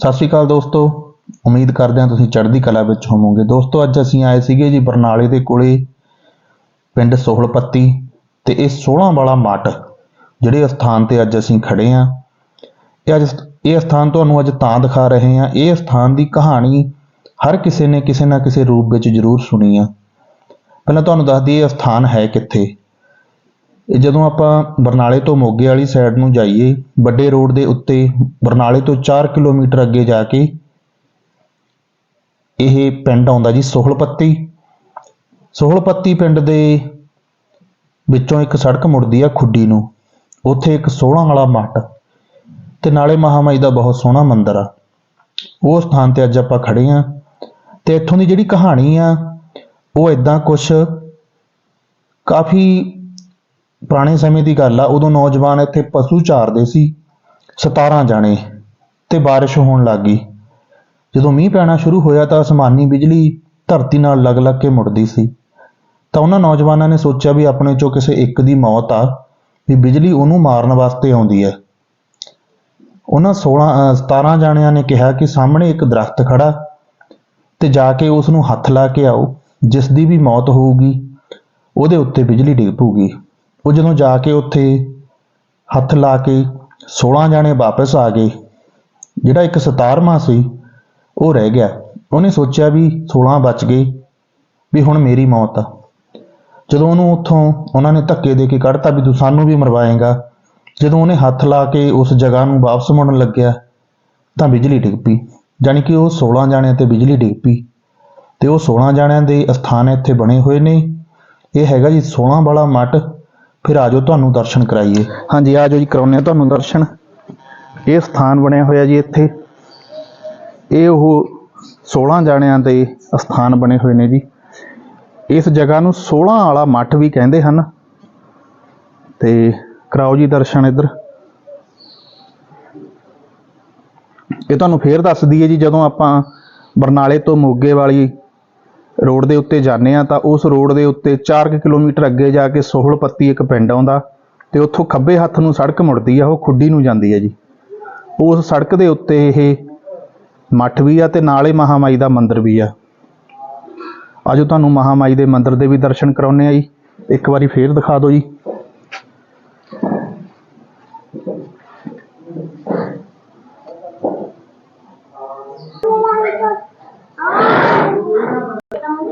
ਸਤਿ ਸ਼੍ਰੀ ਅਕਾਲ ਦੋਸਤੋ, ਉਮੀਦ ਕਰਦੇ ਹਾਂ ਤੁਸੀਂ ਚੜ੍ਹਦੀ ਕਲਾ ਵਿੱਚ ਹੋਵੋਗੇ। ਦੋਸਤੋ, ਅੱਜ ਅਸੀਂ ਆਏ ਸੀਗੇ ਜੀ ਬਰਨਾਲੇ ਦੇ ਕੋਲੇ, ਪਿੰਡ ਸੋਹਲਪੱਤੀ ਤੇ ਇਹ 16 ਵਾਲਾ ਮੱਠ, ਜਿਹੜੇ ਸਥਾਨ ਤੇ ਅੱਜ ਅਸੀਂ ਖੜੇ ਹਾਂ। ਇਹ ਅੱਜ ਇਹ ਸਥਾਨ ਤੁਹਾਨੂੰ ਅੱਜ ਤਾਂ ਦਿਖਾ ਰਹੇ ਹਾਂ। ਇਹ ਸਥਾਨ ਦੀ ਕਹਾਣੀ ਹਰ ਕਿਸੇ ਨੇ ਕਿਸੇ ਨਾ ਕਿਸੇ ਰੂਪ ਵਿੱਚ ਜ਼ਰੂਰ ਸੁਣੀ ਆ। ਪਹਿਲਾਂ ਤੁਹਾਨੂੰ ਦੱਸ ਦਈਏ ਇਹ ਸਥਾਨ ਹੈ ਕਿੱਥੇ? ਜਦੋਂ ਆਪਾਂ ਬਰਨਾਲੇ ਤੋਂ ਮੋਗੇ ਵਾਲੀ ਸਾਈਡ ਨੂੰ ਜਾਈਏ, ਵੱਡੇ ਰੋਡ ਦੇ ਉੱਤੇ ਬਰਨਾਲੇ ਤੋਂ 4 ਕਿਲੋਮੀਟਰ ਅੱਗੇ ਜਾ ਕੇ ਇਹ ਪਿੰਡ ਆਉਂਦਾ ਜੀ ਸੋਹਲਪੱਤੀ। ਸੋਹਲਪੱਤੀ ਪਿੰਡ ਦੇ ਵਿੱਚੋਂ ਇੱਕ ਸੜਕ ਮੁੜਦੀ ਆ ਖੁੱਡੀ ਨੂੰ। ਉੱਥੇ ਇੱਕ 16 ਵਾਲਾ ਮੱਠ ਤੇ ਨਾਲੇ ਮਹਾਮਾਈ ਦਾ ਬਹੁਤ ਸੋਹਣਾ ਮੰਦਿਰ ਆ। ਉਹ ਸਥਾਨ ਤੇ ਅੱਜ ਆਪਾਂ ਖੜੇ ਆ ਤੇ ਇੱਥੋਂ ਦੀ ਜਿਹੜੀ ਕਹਾਣੀ ਆ, ਉਹ ਇਦਾਂ ਕੁਛ ਕਾਫੀ ਪੁਰਾਣੇ ਸਮੇਂ ਦੀ ਗੱਲ ਆ, ਉਦੋਂ ਨੌਜਵਾਨ ਇੱਥੇ ਪਸ਼ੂ ਚਾਰਦੇ ਸੀ 17 ਜਾਣੇ ਤੇ ਬਾਰਿਸ਼ ਹੋਣ ਲੱਗ ਗਈ। ਜਦੋਂ ਮੀਂਹ ਪੈਣਾ ਸ਼ੁਰੂ ਹੋਇਆ ਤਾਂ ਅਸਮਾਨੀ ਬਿਜਲੀ ਧਰਤੀ ਨਾਲ ਲੱਗ-ਲੱਗ ਕੇ ਮੁੜਦੀ ਸੀ। ਤਾਂ ਉਹਨਾਂ ਨੌਜਵਾਨਾਂ ਨੇ ਸੋਚਿਆ ਵੀ ਆਪਣੇ ਚੋਂ ਕਿਸੇ ਇੱਕ ਦੀ ਮੌਤ ਆ, ਵੀ ਬਿਜਲੀ ਉਹਨੂੰ ਮਾਰਨ ਵਾਸਤੇ ਆਉਂਦੀ ਹੈ। ਉਹਨਾਂ 16 ਅਹ 17 ਜਾਣਿਆਂ ਨੇ ਕਿਹਾ ਕਿ ਸਾਹਮਣੇ ਇੱਕ ਦਰਖਤ ਖੜਾ ਤੇ ਜਾ ਕੇ ਉਸ ਨੂੰ ਹੱਥ ਲਾ ਕੇ ਆਓ, ਜਿਸ ਦੀ ਵੀ ਮੌਤ ਹੋਊਗੀ, ਉਹਦੇ ਉੱਤੇ ਬਿਜਲੀ ਡਿੱਗ ਪਊਗੀ। ਉਹ ਜਦੋਂ ਜਾ ਕੇ ਉੱਥੇ ਹੱਥ ਲਾ ਕੇ 16 ਜਾਣੇ ਵਾਪਸ ਆ ਗਏ। ਜਿਹੜਾ ਇੱਕ 17ਵਾਂ ਸੀ, ਉਹ ਰਹਿ ਗਿਆ। ਉਹਨੇ ਸੋਚਿਆ ਵੀ 16 ਬਚ ਗਏ, ਵੀ ਹੁਣ ਮੇਰੀ ਮੌਤ ਆ। ਜਦੋਂ ਉਹਨੂੰ ਉੱਥੋਂ ਉਹਨਾਂ ਨੇ ਧੱਕੇ ਦੇ ਕੇ ਕੱਢਤਾ ਵੀ ਤੂੰ ਸਾਨੂੰ ਵੀ ਮਰਵਾਏਗਾ, ਜਦੋਂ ਉਹਨੇ ਹੱਥ ਲਾ ਕੇ ਉਸ ਜਗ੍ਹਾ ਨੂੰ ਵਾਪਸ ਮੁੜਨ ਲੱਗਿਆ, ਤਾਂ ਬਿਜਲੀ ਡਿੱਗ ਪਈ। ਜਾਣੀ ਕਿ ਉਹ 16 ਜਾਣਿਆਂ ਤੇ ਬਿਜਲੀ ਡਿੱਗ ਪਈ। ਤੇ ਉਹ 16 ਜਾਣਿਆਂ ਦੇ ਸਥਾਨ ਇੱਥੇ ਬਣੇ ਹੋਏ ਨੇ। ਇਹ ਹੈਗਾ ਜੀ 16 ਵਾਲਾ ਮੱਟ ਫਿਰ ਆਜੋ ਤੁਹਾਨੂੰ ਦਰਸ਼ਨ ਕਰਾਈਏ। ਹਾਂਜੀ ਆਜੋ ਜੀ, ਕਰਾਉਂਦੇ ਆ ਤੁਹਾਨੂੰ ਦਰਸ਼ਨ। ਇਹ ਸਥਾਨ ਬਣਿਆ ਹੋਇਆ ਜੀ ਇੱਥੇ। ਇਹ ਉਹ 16 ਜਾਣਿਆਂ ਦੇ ਸਥਾਨ ਬਣੇ ਹੋਏ ਨੇ ਜੀ। ਇਸ ਜਗ੍ਹਾ ਨੂੰ 16 ਵਾਲਾ ਮੱਠ ਵੀ ਕਹਿੰਦੇ ਹਨ। ਤੇ ਕਰਾਓ ਜੀ ਦਰਸ਼ਨ ਇੱਧਰ। ਇਹ ਤੁਹਾਨੂੰ ਫੇਰ ਦੱਸ ਦਈਏ ਜੀ, ਜਦੋਂ ਆਪਾਂ ਬਰਨਾਲੇ ਤੋਂ ਮੋਗੇ ਵਾਲੀ ਰੋਡ ਦੇ ਉੱਤੇ ਜਾਂਦੇ ਆ ਤਾਂ ਉਸ ਰੋਡ ਦੇ ਉੱਤੇ 4 ਕਿਲੋਮੀਟਰ ਅੱਗੇ ਜਾ ਕੇ ਸੋਹਲਪੱਤੀ ਇੱਕ ਪਿੰਡ ਆਉਂਦਾ ਤੇ ਉੱਥੋਂ ਖੱਬੇ ਹੱਥ ਨੂੰ ਸੜਕ ਮੁੜਦੀ ਆ, ਉਹ ਖੁੱਡੀ ਨੂੰ ਜਾਂਦੀ ਹੈ ਜੀ। ਉਸ ਸੜਕ ਦੇ ਉੱਤੇ ਇਹ ਮੱਠ ਵੀ ਆ ਤੇ ਨਾਲੇ ਮਹਾਮਾਈ ਦਾ ਮੰਦਿਰ ਵੀ ਆ। ਆਜੋ ਤੁਹਾਨੂੰ ਮਹਾਮਾਈ ਦੇ ਮੰਦਿਰ ਦੇ ਵੀ ਦਰਸ਼ਨ ਕਰਾਉਨੇ ਆ ਜੀ। ਇੱਕ ਵਾਰੀ ਫੇਰ ਦਿਖਾ ਦਿਓ ਜੀ।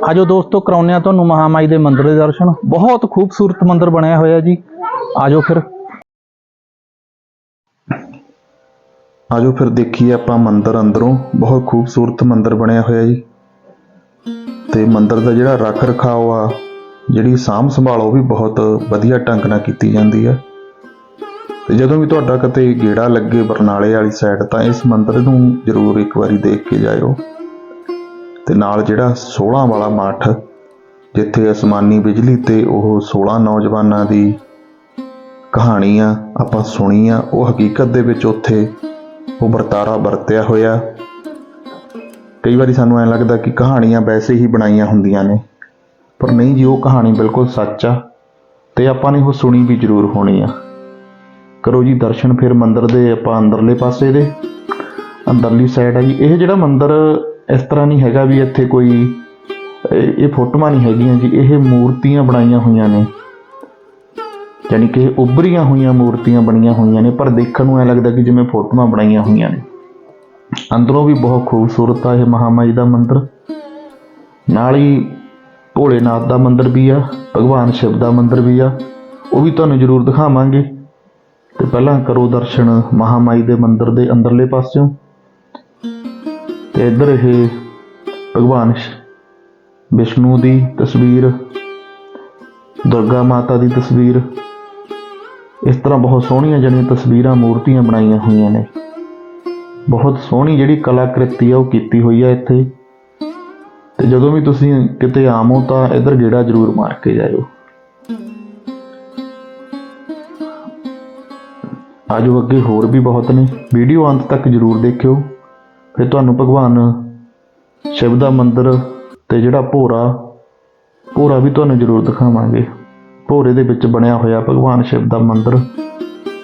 ਆਜੋ ਦੋਸਤੋ ਕਰਾਉਨੇ ਆ ਤੁਹਾਨੂੰ ਮਹਾਮਾਈ ਦੇ ਮੰਦਿਰ ਦੇ ਦਰਸ਼ਨ। ਬਹੁਤ ਖੂਬਸੂਰਤ ਮੰਦਿਰ ਬਣਿਆ ਹੋਇਆ ਜੀ। ਆਜੋ ਫਿਰ। ਆਜੋ ਫਿਰ ਦੇਖੀਏ ਆਪਾਂ ਮੰਦਿਰ ਅੰਦਰੋਂ। ਬਹੁਤ ਖੂਬਸੂਰਤ ਮੰਦਿਰ ਬਣਿਆ ਹੋਇਆ ਜੀ। ਤੇ ਮੰਦਿਰ ਦਾ ਜਿਹੜਾ ਰੱਖ ਰਖਾਵ ਆ, ਜਿਹੜੀ ਸਾਂਭ ਸੰਭਾਲ ਉਹ ਵੀ ਬਹੁਤ ਵਧੀਆ ਢੰਗ ਨਾਲ ਕੀਤੀ ਜਾਂਦੀ ਹੈ ਤੇ ਜਦੋਂ ਵੀ ਤੁਹਾਡਾ ਕਿਤੇ ਗੇੜਾ ਲੱਗੇ ਬਰਨਾਲੇ ਵਾਲੀ ਸਾਈਡ ਤਾਂ ਇਸ ਮੰਦਿਰ ਨੂੰ ਜ਼ਰੂਰ ਇੱਕ ਵਾਰੀ ਦੇਖ ਕੇ ਜਾਇਓ। ਤੇ ਨਾਲ ਜਿਹੜਾ 16 ਵਾਲਾ ਮੱਠ, ਜਿੱਥੇ ਅਸਮਾਨੀ ਬਿਜਲੀ ਤੇ ਉਹ 16 ਨੌਜਵਾਨਾਂ ਦੀ ਕਹਾਣੀ ਆ ਆਪਾਂ ਸੁਣੀ ਆ ਉਹ ਹਕੀਕਤ ਦੇ ਵਿੱਚ ਉੱਥੇ ਉਹ ਵਰਤਾਰਾ ਵਰਤਿਆ ਹੋਇਆ। ਕਈ ਵਾਰੀ ਸਾਨੂੰ ਐਂ ਲੱਗਦਾ ਕਿ ਕਹਾਣੀਆਂ ਵੈਸੇ ਹੀ ਬਣਾਈਆਂ ਹੁੰਦੀਆਂ ਨੇ, ਪਰ ਨਹੀਂ ਜੀ, ਉਹ ਕਹਾਣੀ ਬਿਲਕੁਲ ਸੱਚ ਆ ਤੇ ਆਪਾਂ ਨੇ ਉਹ ਸੁਣੀ ਵੀ ਜ਼ਰੂਰ ਹੋਣੀ ਆ। ਕਰੋ ਜੀ ਦਰਸ਼ਨ, ਫਿਰ ਮੰਦਿਰ ਦੇ ਆਪਾਂ ਅੰਦਰਲੇ ਪਾਸੇ ਦੇ, ਅੰਦਰਲੀ ਸਾਈਡ ਆ ਜੀ। ਇਹ ਜਿਹੜਾ ਮੰਦਿਰ ਇਸ ਤਰ੍ਹਾਂ ਨਹੀਂ ਹੈਗਾ ਵੀ ਇੱਥੇ ਕੋਈ, ਇਹ ਫੋਟੋਆਂ ਨਹੀਂ ਹੈਗੀਆਂ ਜੀ, ਇਹ ਮੂਰਤੀਆਂ ਬਣਾਈਆਂ ਹੋਈਆਂ ਨੇ। ਯਾਨੀ ਕਿ ਇਹ ਉੱਭਰੀਆਂ ਹੋਈਆਂ ਮੂਰਤੀਆਂ ਬਣੀਆਂ ਹੋਈਆਂ ਨੇ, ਪਰ ਦੇਖਣ ਨੂੰ ਐ ਲੱਗਦਾ ਕਿ ਜਿਵੇਂ ਫੋਟੋਆਂ ਬਣਾਈਆਂ ਹੋਈਆਂ ਨੇ। ਅੰਦਰੋਂ ਵੀ ਬਹੁਤ ਖੂਬਸੂਰਤ ਆ ਇਹ ਮਹਾਮਾਈ ਦਾ ਮੰਦਿਰ। ਨਾਲ ਹੀ ਭੋਲੇਨਾਥ ਦਾ ਮੰਦਿਰ ਵੀ ਆ, ਭਗਵਾਨ ਸ਼ਿਵ ਦਾ ਮੰਦਿਰ ਵੀ ਆ। ਉਹ ਵੀ ਤੁਹਾਨੂੰ ਜ਼ਰੂਰ ਦਿਖਾਵਾਂਗੇ। ਤੇ ਪਹਿਲਾਂ ਕਰੋ ਦਰਸ਼ਨ ਮਹਾਮਾਈ ਦੇ ਮੰਦਿਰ ਦੇ ਅੰਦਰਲੇ ਪਾਸਿਓਂ। ਤੇ ਇੱਧਰ ਇਹ ਭਗਵਾਨ ਵਿਸ਼ਨੂੰ ਦੀ ਤਸਵੀਰ, ਦੁਰਗਾ ਮਾਤਾ ਦੀ ਤਸਵੀਰ, ਇਸ ਤਰ੍ਹਾਂ ਬਹੁਤ ਸੋਹਣੀਆਂ ਜਿਹੜੀਆਂ ਤਸਵੀਰਾਂ, ਮੂਰਤੀਆਂ ਬਣਾਈਆਂ ਹੋਈਆਂ ਨੇ। ਬਹੁਤ ਸੋਹਣੀ ਜਿਹੜੀ ਕਲਾਕ੍ਰਿਤੀ ਆ ਉਹ ਕੀਤੀ ਹੋਈ ਆ ਇੱਥੇ। ਤੇ ਜਦੋਂ ਵੀ ਤੁਸੀਂ ਕਿਤੇ ਆਮੋ ਤਾਂ ਇੱਧਰ ਗੇੜਾ ਜ਼ਰੂਰ ਮਾਰ ਕੇ ਜਾਇਓ। ਆਜੋ ਅੱਗੇ ਹੋਰ ਵੀ ਬਹੁਤ ਨੇ। ਵੀਡੀਓ ਅੰਤ ਤੱਕ ਜ਼ਰੂਰ ਦੇਖਿਓ। ਫਿਰ ਤੁਹਾਨੂੰ ਭਗਵਾਨ ਸ਼ਿਵ ਦਾ ਮੰਦਿਰ ਤੇ ਜਿਹੜਾ ਭੋਰਾ ਭੋਰਾ ਵੀ ਤੁਹਾਨੂੰ ਜ਼ਰੂਰ ਦਿਖਾਵਾਂਗੇ। ਭੋਰੇ ਦੇ ਵਿੱਚ ਬਣਿਆ ਹੋਇਆ ਭਗਵਾਨ ਸ਼ਿਵ ਦਾ ਮੰਦਿਰ,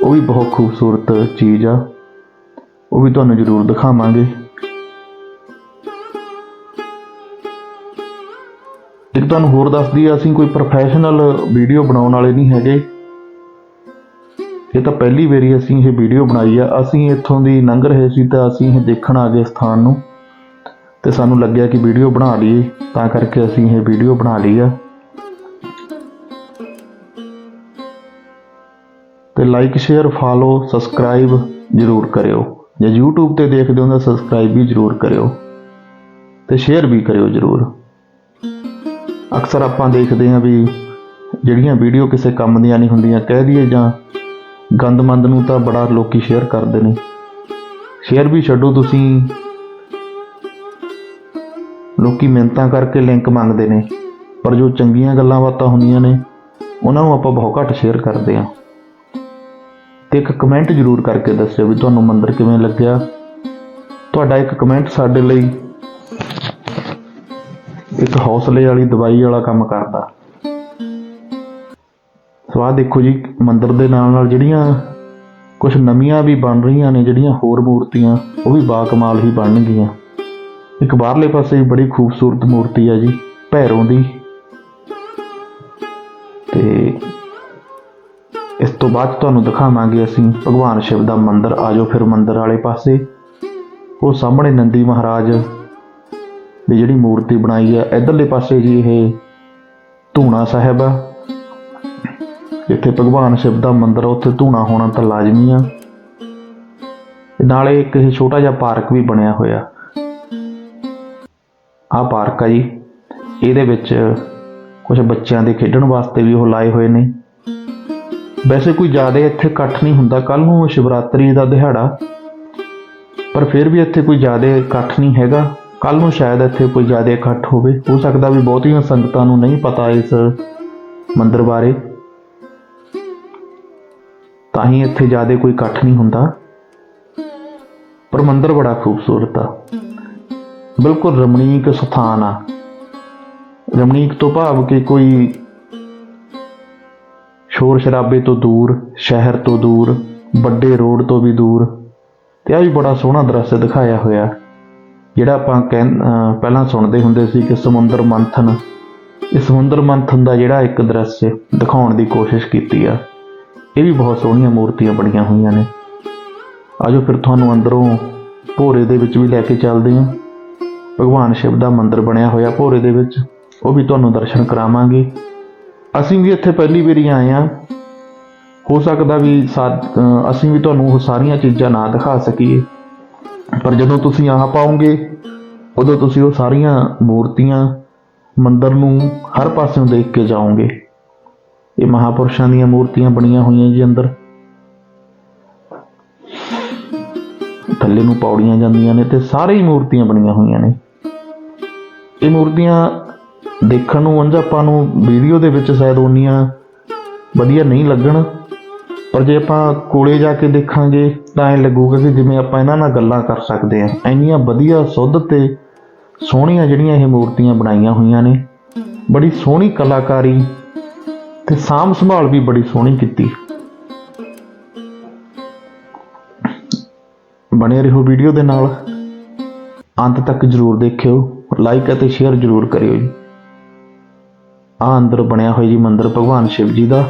ਉਹ ਵੀ ਬਹੁਤ ਖੂਬਸੂਰਤ ਚੀਜ਼ ਆ। ਉਹ ਵੀ ਤੁਹਾਨੂੰ ਜ਼ਰੂਰ ਦਿਖਾਵਾਂਗੇ। ਇੱਕ ਤੁਹਾਨੂੰ ਹੋਰ ਦੱਸਦੀ ਆ, ਅਸੀਂ ਕੋਈ ਪ੍ਰੋਫੈਸ਼ਨਲ ਵੀਡੀਓ ਬਣਾਉਣ ਵਾਲੇ ਨਹੀਂ ਹੈਗੇ। ਇਹ ਤਾਂ ਪਹਿਲੀ ਵਾਰੀ ਅਸੀਂ ਇਹ ਵੀਡੀਓ ਬਣਾਈ ਆ। ਅਸੀਂ ਇੱਥੋਂ ਦੀ ਲੰਘ ਰਹੇ ਸੀ ਤਾਂ ਅਸੀਂ ਇਹ ਦੇਖਣ ਆ ਗਏ ਸਥਾਨ ਨੂੰ ਤੇ ਸਾਨੂੰ ਲੱਗਿਆ ਕਿ ਵੀਡੀਓ ਬਣਾ ਲਈਏ, ਤਾਂ ਕਰਕੇ ਅਸੀਂ ਇਹ ਵੀਡੀਓ ਬਣਾ ਲਈ ਆ। ਤੇ ਲਾਈਕ ਸ਼ੇਅਰ ਫਾਲੋ ਸਬਸਕ੍ਰਾਈਬ ਜ਼ਰੂਰ ਕਰਿਓ। ਜੇ YouTube ਤੇ ਦੇਖਦੇ ਹੋ ਤਾਂ ਸਬਸਕ੍ਰਾਈਬ ਵੀ ਜ਼ਰੂਰ ਕਰਿਓ ਤੇ ਸ਼ੇਅਰ ਵੀ ਕਰਿਓ ਜ਼ਰੂਰ। ਅਕਸਰ ਆਪਾਂ ਦੇਖਦੇ ਹਾਂ ਵੀ ਜਿਹੜੀਆਂ ਵੀਡੀਓ ਕਿਸੇ ਕੰਮ ਦੀਆਂ ਨਹੀਂ ਹੁੰਦੀਆਂ, ਕਹਿ ਦਈਏ ਜਾਂ ਗੰਦਮੰਦ ਨੂੰ ਤਾਂ ਬੜਾ ਲੋਕੀ ਸ਼ੇਅਰ ਕਰਦੇ ਨੇ। ਸ਼ੇਅਰ ਵੀ ਛੱਡੋ ਤੁਸੀਂ। ਲੋਕੀ ਮਿਹਨਤਾਂ ਕਰਕੇ ਲਿੰਕ ਮੰਗਦੇ ਨੇ। ਪਰ ਜੋ ਚੰਗੀਆਂ ਗੱਲਾਂ ਬਾਤਾਂ ਹੁੰਦੀਆਂ ਨੇ, ਉਹਨਾਂ ਨੂੰ ਆਪਾਂ ਬਹੁਤ ਘੱਟ ਸ਼ੇਅਰ ਕਰਦੇ ਹਾਂ। ਤੇ ਇੱਕ ਕਮੈਂਟ ਜ਼ਰੂਰ ਕਰਕੇ ਦੱਸਿਓ ਵੀ ਤੁਹਾਨੂੰ ਮੰਦਰ ਕਿਵੇਂ ਲੱਗਿਆ। ਤੁਹਾਡਾ ਇੱਕ ਕਮੈਂਟ ਸਾਡੇ ਲਈ ਇੱਕ ਹੌਸਲੇ ਵਾਲੀ ਦਵਾਈ ਵਾਲਾ ਕੰਮ ਕਰਦਾ। ਸੋ ਆਹ ਦੇਖੋ ਜੀ, ਮੰਦਿਰ ਦੇ ਨਾਲ ਨਾਲ ਜਿਹੜੀਆਂ ਕੁਝ ਨਵੀਆਂ ਵੀ ਬਣ ਰਹੀਆਂ ਨੇ, ਜਿਹੜੀਆਂ ਹੋਰ ਮੂਰਤੀਆਂ, ਉਹ ਵੀ ਬਾਕਮਾਲ ਹੀ ਬਣਨਗੀਆਂ। ਇੱਕ ਬਾਹਰਲੇ ਪਾਸੇ ਵੀ ਬੜੀ ਖੂਬਸੂਰਤ ਮੂਰਤੀ ਆ ਜੀ, ਭੈਰੋਂ ਦੀ। ਤੇ ਇਸ ਤੋਂ ਬਾਅਦ ਤੁਹਾਨੂੰ ਦਿਖਾਵਾਂਗੇ ਅਸੀਂ ਭਗਵਾਨ ਸ਼ਿਵ ਦਾ ਮੰਦਿਰ। ਆਜੋ ਫਿਰ ਮੰਦਿਰ ਵਾਲੇ ਪਾਸੇ। ਉਹ ਸਾਹਮਣੇ ਨੰਦੀ ਮਹਾਰਾਜ ਦੀ ਜਿਹੜੀ ਮੂਰਤੀ ਬਣਾਈ ਆ, ਇਧਰਲੇ ਪਾਸੇ ਜੀ ਇਹ ਧੂਣਾ ਸਾਹਿਬ ਆ। ਜਿੱਥੇ ਭਗਵਾਨ ਸ਼ਿਵ ਦਾ ਮੰਦਿਰ ਉੱਥੇ ਧੂਣਾ ਹੋਣਾ ਤਾਂ ਲਾਜ਼ਮੀ ਆ। ਨਾਲੇ ਇੱਕ ਇਹ ਛੋਟਾ ਜਿਹਾ ਪਾਰਕ ਵੀ ਬਣਿਆ ਹੋਇਆ। ਆਹ ਪਾਰਕ ਆ ਜੀ, ਇਹਦੇ ਵਿੱਚ ਕੁਝ ਬੱਚਿਆਂ ਦੇ ਖੇਡਣ ਵਾਸਤੇ ਵੀ ਉਹ ਲਾਏ ਹੋਏ ਨੇ। ਵੈਸੇ ਕੋਈ ਜ਼ਿਆਦਾ ਇੱਥੇ ਇਕੱਠ ਨਹੀਂ ਹੁੰਦਾ ਕੱਲ ਨੂੰ ਸ਼ਿਵਰਾਤਰੀ ਦਾ ਦਿਹਾੜਾ, ਪਰ ਫਿਰ ਵੀ ਇੱਥੇ ਕੋਈ ਜ਼ਿਆਦਾ ਇਕੱਠ ਨਹੀਂ ਹੈਗਾ। ਕੱਲ ਨੂੰ ਸ਼ਾਇਦ ਇੱਥੇ ਕੋਈ ਜ਼ਿਆਦਾ ਇਕੱਠ ਹੋਵੇ, ਹੋ ਸਕਦਾ ਵੀ ਬਹੁਤੀਆਂ ਸੰਗਤਾਂ ਨੂੰ ਨਹੀਂ ਪਤਾ ਇਸ ਮੰਦਰ ਬਾਰੇ। ਤਾਂ ਹੀ ਇੱਥੇ ਜ਼ਿਆਦਾ ਕੋਈ ਇਕੱਠ ਨਹੀਂ ਹੁੰਦਾ। ਪਰ ਮੰਦਰ ਬੜਾ ਖੂਬਸੂਰਤ ਆ। ਬਿਲਕੁਲ ਰਮਣੀਕ ਸਥਾਨ ਆ। ਰਮਣੀਕ ਤੋਂ ਭਾਵ ਕਿ ਕੋਈ ਸ਼ੋਰ ਸ਼ਰਾਬੇ ਤੋਂ ਦੂਰ, ਸ਼ਹਿਰ ਤੋਂ ਦੂਰ, ਵੱਡੇ ਰੋਡ ਤੋਂ ਵੀ ਦੂਰ। ਤੇ ਆ ਵੀ ਬੜਾ ਸੋਹਣਾ ਦ੍ਰਿਸ਼ ਦਿਖਾਇਆ ਹੋਇਆ। ਜਿਹੜਾ ਆਪਾਂ ਕਹਿੰ ਪਹਿਲਾਂ ਸੁਣਦੇ ਹੁੰਦੇ ਸੀ ਕਿ ਸਮੁੰਦਰ ਮੰਥਨ। ਇਹ ਸਮੁੰਦਰ ਮੰਥਨ ਦਾ ਜਿਹੜਾ ਇੱਕ ਦ੍ਰਿਸ਼ ਦਿਖਾਉਣ ਦੀ ਕੋਸ਼ਿਸ਼ ਕੀਤੀ ਆ। ਇਹ ਵੀ ਬਹੁਤ ਸੋਹਣੀਆਂ ਮੂਰਤੀਆਂ ਬਣੀਆਂ ਹੋਈਆਂ ਨੇ। ਆਜੋ ਫਿਰ ਤੁਹਾਨੂੰ ਅੰਦਰੋਂ ਭੋਰੇ ਦੇ ਵਿੱਚ ਵੀ ਲੈ ਕੇ ਚੱਲਦੇ ਹਾਂ। ਭਗਵਾਨ ਸ਼ਿਵ ਦਾ ਮੰਦਿਰ ਬਣਿਆ ਹੋਇਆ ਭੋਰੇ ਦੇ ਵਿੱਚ, ਉਹ ਵੀ ਤੁਹਾਨੂੰ ਦਰਸ਼ਨ ਕਰਾਵਾਂਗੇ। ਅਸੀਂ ਵੀ ਇੱਥੇ ਪਹਿਲੀ ਵਾਰੀ ਆਏ ਆ ਹੋ ਸਕਦਾ ਵੀ ਸਾ- ਅਸੀਂ ਵੀ ਤੁਹਾਨੂੰ ਉਹ ਸਾਰੀਆਂ ਚੀਜ਼ਾਂ ਨਾ ਦਿਖਾ ਸਕੀਏ। ਪਰ ਜਦੋਂ ਤੁਸੀਂ ਆ ਪਾਉਂਗੇ ਉਦੋਂ ਤੁਸੀਂ ਉਹ ਸਾਰੀਆਂ ਮੂਰਤੀਆਂ ਮੰਦਰ ਨੂੰ ਹਰ ਪਾਸਿਓਂ ਦੇਖ ਕੇ ਜਾਓਗੇ। ਇਹ ਮਹਾਪੁਰਸ਼ਾਂ ਦੀਆਂ ਮੂਰਤੀਆਂ ਬਣੀਆਂ ਹੋਈਆਂ ਜੀ ਅੰਦਰ। ਥੱਲੇ ਨੂੰ ਪੌੜੀਆਂ ਜਾਂਦੀਆਂ ਨੇ ਤੇ ਸਾਰੇ ਹੀ ਮੂਰਤੀਆਂ ਬਣੀਆਂ ਹੋਈਆਂ ਨੇ। ਇਹ ਮੂਰਤੀਆਂ ਦੇਖਣ ਨੂੰ ਉਂਝ ਆਪਾਂ ਨੂੰ ਵੀਡੀਓ ਦੇ ਵਿੱਚ ਸ਼ਾਇਦ ਓਨੀਆਂ ਵਧੀਆ ਨਹੀਂ ਲੱਗਣ, ਪਰ ਜੇ ਆਪਾਂ ਕੋਲੇ ਜਾ ਕੇ ਦੇਖਾਂਗੇ ਤਾਂ ਇਹ ਲੱਗੂਗਾ ਕਿ ਜਿਵੇਂ ਆਪਾਂ ਇਹਨਾਂ ਨਾਲ ਗੱਲਾਂ ਕਰ ਸਕਦੇ ਆ ਇੰਨੀਆਂ ਵਧੀਆ ਸੁੱਧ ਤੇ ਸੋਹਣੀਆਂ ਜਿਹੜੀਆਂ ਇਹ ਮੂਰਤੀਆਂ ਬਣਾਈਆਂ ਹੋਈਆਂ ਨੇ। ਬੜੀ ਸੋਹਣੀ ਕਲਾਕਾਰੀ ਤੇ ਸਾਂਭ ਸੰਭਾਲ ਵੀ ਬੜੀ ਸੋਹਣੀ ਕੀਤੀ। ਬਣੇ ਰਹੋ ਵੀਡੀਓ ਦੇ ਨਾਲ। ਅੰਤ ਤੱਕ ਜਰੂਰ ਦੇਖਿਓ ਲਾਈਕ ਅਤੇ ਸ਼ੇਅਰ ਜਰੂਰ ਕਰਿਓ ਜੀ। ਆ ਅੰਦਰ ਬਣਿਆ ਹੋਇਆ ਜੀ ਮੰਦਿਰ ਭਗਵਾਨ ਸ਼ਿਵ ਜੀ ਦਾ।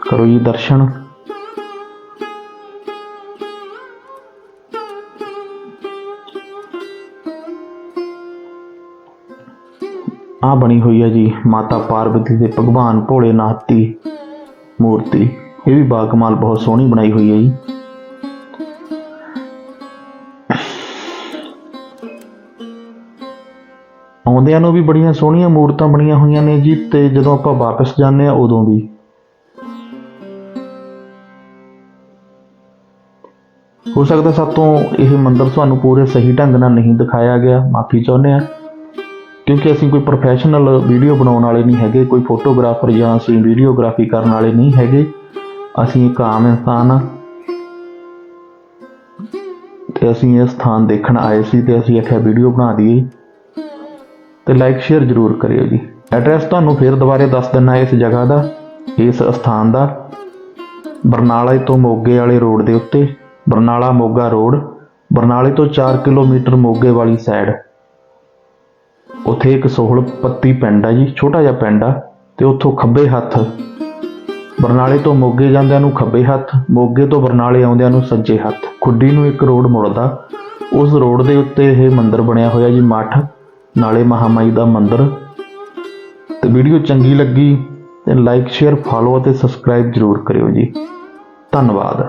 ਕਰੋ ਜੀ ਦਰਸ਼ਨ। ਆ ਬਣੀ ਹੋਈ ਹੈ ਜੀ ਮਾਤਾ ਪਾਰਵਤੀ ਤੇ ਭਗਵਾਨ ਭੋਲੇਨਾਥ ਦੀ ਮੂਰਤੀ। ਇਹ ਵੀ ਬਾਗਮਾਲ ਬਹੁਤ ਸੋਹਣੀ ਬਣਾਈ ਹੋਈ ਹੈ ਜੀ। ਆਉਂਦਿਆਂ ਨੂੰ ਵੀ ਬੜੀਆਂ ਸੋਹਣੀਆਂ ਮੂਰਤਾਂ ਬਣੀਆਂ ਹੋਈਆਂ ਨੇ ਜੀ ਤੇ ਜਦੋਂ ਆਪਾਂ ਵਾਪਸ ਜਾਂਦੇ ਆ ਉਦੋਂ ਵੀ। ਹੋ ਸਕਦਾ ਸਭ ਤੋਂ ਇਹ ਮੰਦਿਰ ਤੁਹਾਨੂੰ ਪੂਰੇ ਸਹੀ ਢੰਗ ਨਾਲ ਨਹੀਂ ਦਿਖਾਇਆ ਗਿਆ, ਮਾਫੀ ਚਾਹੁੰਦੇ ਆ ਕਿਉਂਕਿ ਅਸੀਂ ਕੋਈ ਪ੍ਰੋਫੈਸ਼ਨਲ ਵੀਡੀਓ ਬਣਾਉਣ ਵਾਲੇ ਨਹੀਂ ਹੈਗੇ, ਕੋਈ ਫੋਟੋਗ੍ਰਾਫਰ ਜਾਂ ਅਸੀਂ ਵੀਡੀਓਗ੍ਰਾਫੀ ਕਰਨ ਵਾਲੇ ਨਹੀਂ ਹੈਗੇ। ਅਸੀਂ ਇੱਕ ਆਮ ਇਨਸਾਨ ਆ। ਤੇ ਅਸੀਂ ਇਹ ਸਥਾਨ ਦੇਖਣ ਆਏ ਸੀ ਤੇ ਅਸੀਂ ਆਖਿਆ, ਵੀਡੀਓ ਬਣਾ ਦਈਏ। ਤੇ ਲਾਈਕ ਸ਼ੇਅਰ ਜ਼ਰੂਰ ਕਰਿਓ ਜੀ। ਐਡਰੈਸ ਤੁਹਾਨੂੰ ਫੇਰ ਦੁਬਾਰੇ ਦੱਸ ਦਿੰਨਾ ਇਸ ਜਗ੍ਹਾ ਦਾ, ਇਸ ਸਥਾਨ ਦਾ। ਬਰਨਾਲੇ ਤੋਂ ਮੋਗੇ ਵਾਲੇ ਰੋਡ ਦੇ ਉੱਤੇ ਬਰਨਾਲਾ ਮੋਗਾ ਰੋਡ, ਬਰਨਾਲੇ ਤੋਂ 4 ਕਿਲੋਮੀਟਰ ਮੋਗੇ ਵਾਲੀ ਸਾਈਡ ਉੱਥੇ ਇੱਕ ਸੋਹਲ ਪੱਤੀ ਪਿੰਡ ਆ ਜੀ, ਛੋਟਾ ਜਿਹਾ ਪਿੰਡ ਆ, ਤੇ ਉੱਥੋਂ ਖੱਬੇ ਹੱਥ। ਬਰਨਾਲੇ ਤੋਂ ਮੋਗੇ ਜਾਂਦਿਆਂ ਨੂੰ ਖੱਬੇ ਹੱਥ, ਮੋਗੇ ਤੋਂ ਬਰਨਾਲੇ ਆਉਂਦਿਆਂ ਨੂੰ ਸੱਜੇ ਹੱਥ। ਖੁੱਡੀ ਨੂੰ ਇੱਕ ਰੋਡ ਮੁੜਦਾ। ਉਸ ਰੋਡ ਦੇ ਉੱਤੇ ਇਹ ਮੰਦਿਰ ਬਣਿਆ ਹੋਇਆ ਜੀ, ਮੱਠ। ਨਾਲੇ ਮਹਾਮਾਈ ਦਾ ਮੰਦਿਰ। ਤੇ ਵੀਡੀਓ ਚੰਗੀ ਲੱਗੀ ਤੇ ਲਾਈਕ, ਸ਼ੇਅਰ, ਫਾਲੋ ਅਤੇ ਸਬਸਕ੍ਰਾਈਬ ਜ਼ਰੂਰ ਕਰਿਓ ਜੀ। ਧੰਨਵਾਦ।